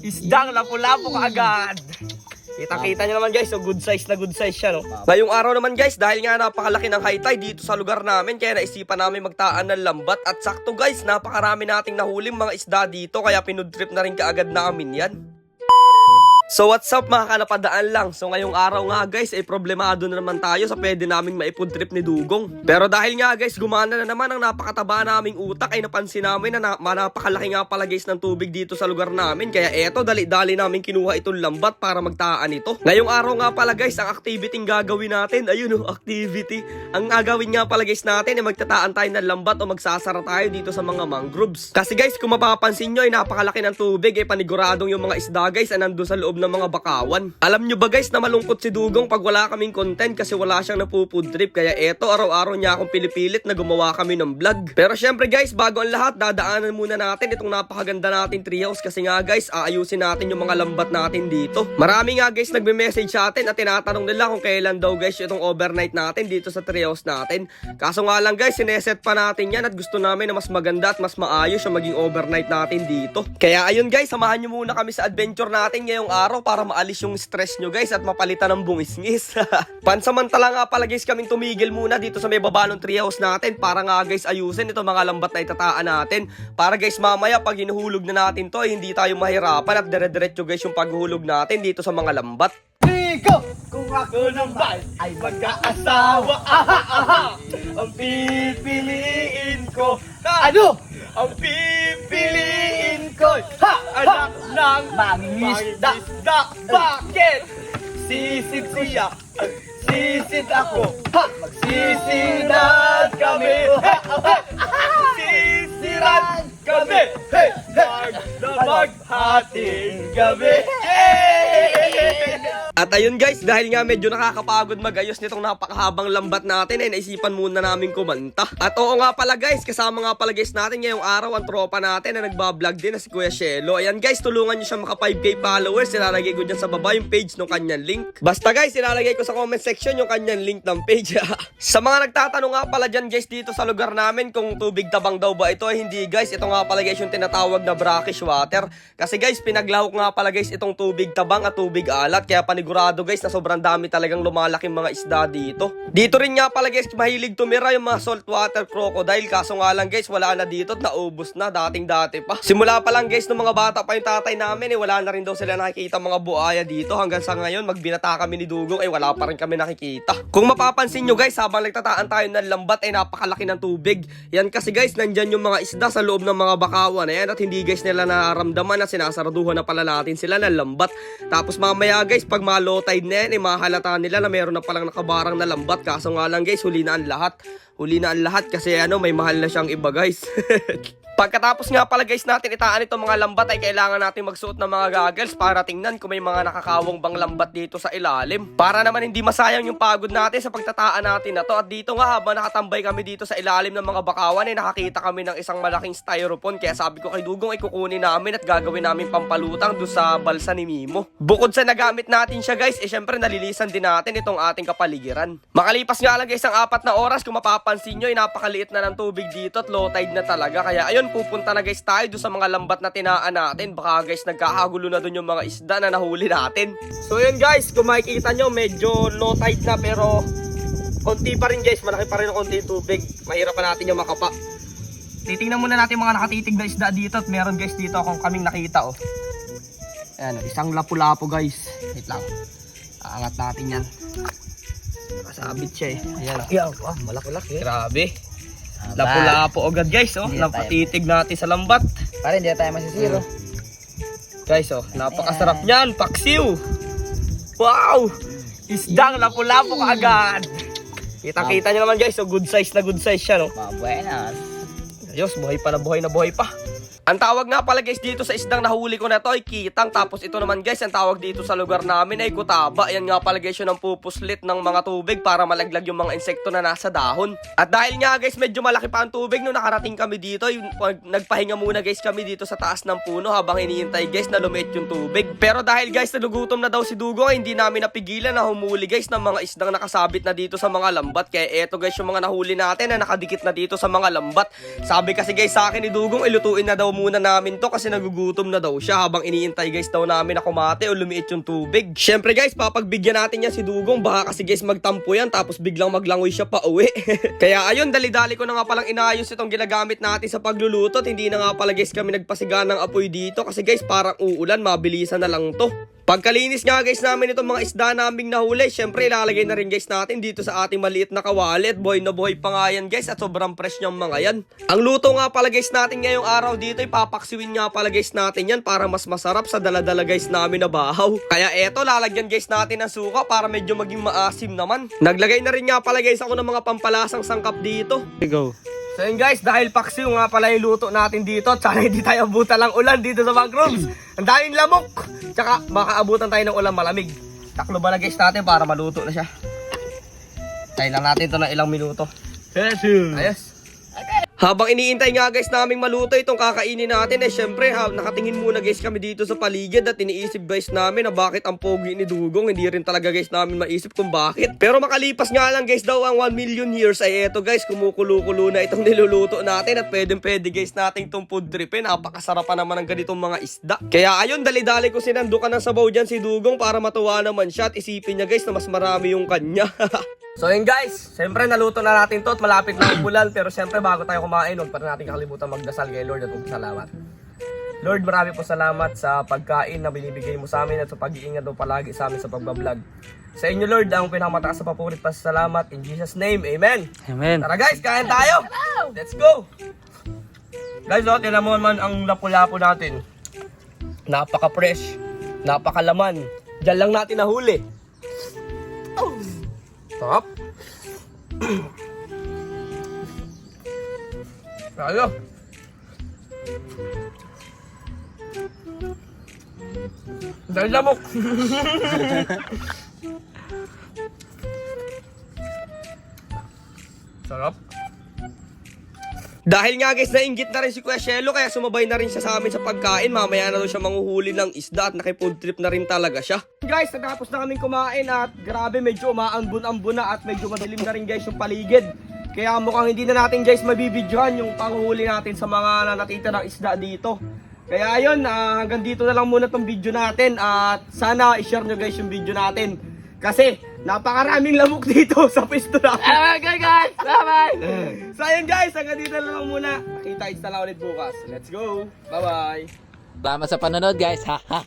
Isdang lapu-lapu kaagad. Kita-kita nyo naman guys, so good size na good size siya, no? Ngayong araw naman guys, dahil nga napakalaki ng high tide dito sa lugar namin, kaya naisipan namin magtaan ng lambat. At sakto guys, napakarami nating nahuling mga isda dito, kaya pinudrip na rin kaagad namin yan. So what's up mga kanapadaan lang? So ngayong araw nga guys ay problemado na naman tayo sa pwede naming maipod trip ni Dugong. Pero dahil nga guys gumana na naman ang napakataba naming utak ay napansin namin na, na napakalaki nga pala guys ng tubig dito sa lugar namin. Kaya eto dali-dali namin kinuha itong lambat para magtaan ito. Ngayong araw nga pala guys ang activity ng gagawin natin. Ayun oh activity. Ang gagawin nga pala guys natin ay magtataan tayo ng lambat o magsasara tayo dito sa mga mangroves. Kasi guys kung mapapansin nyo ay napakalaki ng tubig ay paniguradong yung mga isda guys ay nandun sa loob ng mga bakawan. Alam nyo ba guys na malungkot si Dugong pag wala kaming content kasi wala siyang napufood trip kaya eto araw-araw niya akong pilipilit na gumawa kami ng vlog. Pero syempre guys bago ang lahat dadaanan muna natin itong napakaganda nating treehouse kasi nga guys aayusin natin yung mga lambat natin dito. Marami nga guys nagme-message sa atin at tinatanong nila kung kailan daw guys itong overnight natin dito sa treehouse natin. Kaso nga lang guys sineset pa natin yan at gusto namin na mas maganda at mas maayos yung maging overnight natin dito. Kaya ayun guys samahan nyo muna kami sa adventure natin ngayong araw para maalis yung stress nyo guys at mapalitan ng bungis-ngis. Pansamantala nga pala guys kaming tumigil muna dito sa may baba ng treehouse natin para nga guys ayusin ito mga lambat na itataan natin. Para guys mamaya pag hinuhulog na natin to ay hindi tayo mahirapan at dire-diretso guys yung paghuhulog natin dito sa mga lambat. Ikaw, kung ako naman ay magkaasawa, aha, aha, ang pipiliin ko, ano? Ang pipiliin anak ng mangingisda. Bakit? Sisid siya, sisid ako, ha, magsisinat kami, sisiran kami, hey, hey, maghating gabi, hey! At ayun guys, dahil nga medyo nakakapagod magayos nitong napakahabang lambat natin, ay naisipan muna namin kumanta. At oo nga pala guys, kasama nga pala guys natin ngayong araw ang tropa natin na nagbablog din na si Kuya Shelo. Ayan guys, tulungan nyo siya maka 5k followers. Ilalagay ko dyan sa baba yung page ng kanyang link. Basta guys, ilalagay ko sa comment section yung kanyang link ng page. sa mga nagtatanong nga pala dyan guys dito sa lugar namin kung tubig tabang daw ba ito, ay hindi guys. Ito nga pala guys yung tinatawag na brackish water. Kasi guys, pinaglahok nga pala guys itong tubig tabang at tubig alat. Kaya panigurado guys na sobrang dami talagang lumalaking mga isda dito. Dito rin nga pala guys, mahilig tumira yung mga saltwater crocodile. Kaso nga lang guys, wala na dito at naubos na dating dati pa. Simula pa lang guys, nung mga bata pa yung tatay namin, eh, wala na rin daw sila nakikita mga buaya dito. Hanggang sa ngayon, magbinata kami ni Dugong, ay wala pa rin kami nakikita. Kung mapapansin nyo guys, habang nagtataan tayo ng lambat, ay napakalaki ng tubig. Yan kasi guys, nandyan yung mga isda sa loob ng mga bakawan yan at hindi guys nila nararamdaman na sinasaraduhan na pala natin sila ng lambat. Tapos mamaya guys, pag mga low tide na yan, eh, mahalata nila na meron na palang nakabarang na lambat. Kaso nga lang guys, huli na ang lahat. Huli na ang lahat kasi ano, may mahal na siyang iba guys. Pagkatapos nga pala guys natin itaan itong mga lambat ay kailangan natin magsuot ng mga goggles para tingnan kung may mga nakakawang bang lambat dito sa ilalim. Para naman hindi masayang yung pagod natin sa pagtataan natin na to. At dito nga habang nakatambay kami dito sa ilalim ng mga bakawan ay nakakita kami ng isang malaking styrofoam. Kaya sabi ko kay Dugong ay kukunin namin at gagawin namin pampalutang doon sa balsa ni Mimo. Bukod sa nagamit natin siya guys, eh syempre nalilisan din natin itong ating kapaligiran. Makalipas nga lang guys ang apat na oras kung mapapansin nyo ay napakaliit na ng tubig dito at low tide na talaga. Kaya ayun pupunta na guys tayo doon sa mga lambat na tinaan natin. Baka guys nagkakagulo na doon yung mga isda na nahuli natin. So yun guys, kung makikita nyo medyo low tide na pero konti pa rin guys, malaki pa rin konti yung tubig. Mahirap pa natin yung makapa. Titingnan muna natin mga nakatitig na isda dito at meron guys dito akong kaming nakita oh. Ayan, oh, isang lapu-lapu guys. Wait lang. Aangat natin yan. Nakasabit siya eh. Ayan oh. Yan, ah, malaki-laki. Grabe. Lapu-lapu agad guys oh. Hindi na tayo- Napatitig natin sa lambat. Para hindi na tayo masisiro. Guys oh, napakasarap niyan. Paksiw. Wow! Isdang lapu-lapu kaagad. Kitang-kita niyo naman guys, so good size na good size siya no. Mabuhay na. Ayos, buhay pa na buhay na buhay pa. Ang tawag nga pala guys dito sa isdang nahuli ko na to ay kitang tapos ito naman guys ang tawag dito sa lugar namin ay kutaba. Yan nga pala guys yun ang pupuslit ng mga tubig para malaglag yung mga insekto na nasa dahon. At dahil nga guys medyo malaki pa ang tubig nung nakarating kami dito, yung, nagpahinga muna guys kami dito sa taas ng puno habang iniintay guys na lumiit yung tubig. Pero dahil guys nalugutom na daw si Dugo ay hindi namin napigilan na humuli guys ng mga isdang nakasabit na dito sa mga lambat. Kaya eto guys yung mga nahuli natin na nakadikit na dito sa mga lambat. Sabi kasi guys sa akin ni Dugong ilutuin na daw muna namin to kasi nagugutom na daw siya habang iniintay guys daw namin na kumate o lumiit yung tubig. Syempre guys, papagbigyan natin yan si Dugong. Baka kasi guys magtampo yan tapos biglang maglangoy siya pa uwi. Kaya ayun, dali-dali ko na nga palang inayos itong ginagamit natin sa pagluluto. Hindi na nga pala guys kami nagpasiga ng apoy dito kasi guys parang uulan, mabilisan na lang to. Pagkalinis nga guys namin itong mga isda naming nahuli, syempre ilalagay na rin guys natin dito sa ating maliit na kawalit. Boy na boy pa nga yan guys at sobrang fresh niyang mga yan. Ang luto nga pala guys natin ngayong araw dito, ipapaksiwin nga pala guys natin yan para mas masarap sa daladala guys namin na bahaw. Kaya eto, lalagyan guys natin ng suka para medyo maging maasim naman. Naglagay na rin nga pala guys ako ng mga pampalasang sangkap dito. Go. So yun guys, dahil paksiw nga pala yung luto natin dito, at sana hindi tayo abutan ng ulan dito sa backrooms. Ang daming lamok. Tsaka baka abutan tayo ng ulan malamig. Taklo ba na guys natin para maluto na siya. Tayo lang natin ito ng ilang minuto. Ayos. Habang iniintay nga guys naming maluto itong kakainin natin eh syempre ha, nakatingin muna guys kami dito sa paligid at iniisip guys namin na bakit ang pogi ni Dugong hindi rin talaga guys namin maisip kung bakit. Pero makalipas nga lang guys daw ang 1 million years ay eto guys kumukulo-kulo na itong niluluto natin at pwedeng pwede guys nating itong food tripin. Napakasarap pa naman ng ganitong mga isda. Kaya ayun dali-dali ko sinandukan ng sabaw dyan si Dugong para matuwa naman siya at isipin niya guys na mas marami yung kanya. So yun guys, siyempre naluto na natin to at malapit na ang bulan pero siyempre bago tayo kumain, huwag pa rin natin kakalimutan magdasal kay Lord at salamat. Lord, marami po salamat sa pagkain na binibigay mo sa amin at sa pag-iingat mo palagi sa amin sa pagbablog. Sa inyo Lord, ang pinakamataas sa papurit pa sa salamat. In Jesus name, Amen. Amen. Tara guys, kain tayo! Let's go! Guys, oh, tinan mo naman ang lapu-lapu natin. Napaka-fresh, napakalaman. Diyan lang natin nahuli. Sarap. Tayo. Dahil lamok. Sarap. Dahil nga guys, nainggit na rin si Kuya Shelo kaya sumabay na rin siya sa amin sa pagkain. Mamaya na daw siya manguhuli ng isda at naki-food trip na rin talaga siya. Guys, natapos na kaming kumain at grabe medyo umaambun-ambun na at medyo madilim na rin guys yung paligid. Kaya mukhang hindi na natin guys mabibidyohan yung panguhuli natin sa mga natitirang isda dito. Kaya ayun, ah, hanggang dito na lang muna tong video natin at sana i-share nyo guys yung video natin. Kasi napakaraming lamok dito sa pwesto natin. Okay guys, bye-bye. So ayun guys, hanggang dito na lang muna. Kita-kita lang ulit bukas. Let's go. Bye-bye. Salamat sa panonood guys. Ha ha.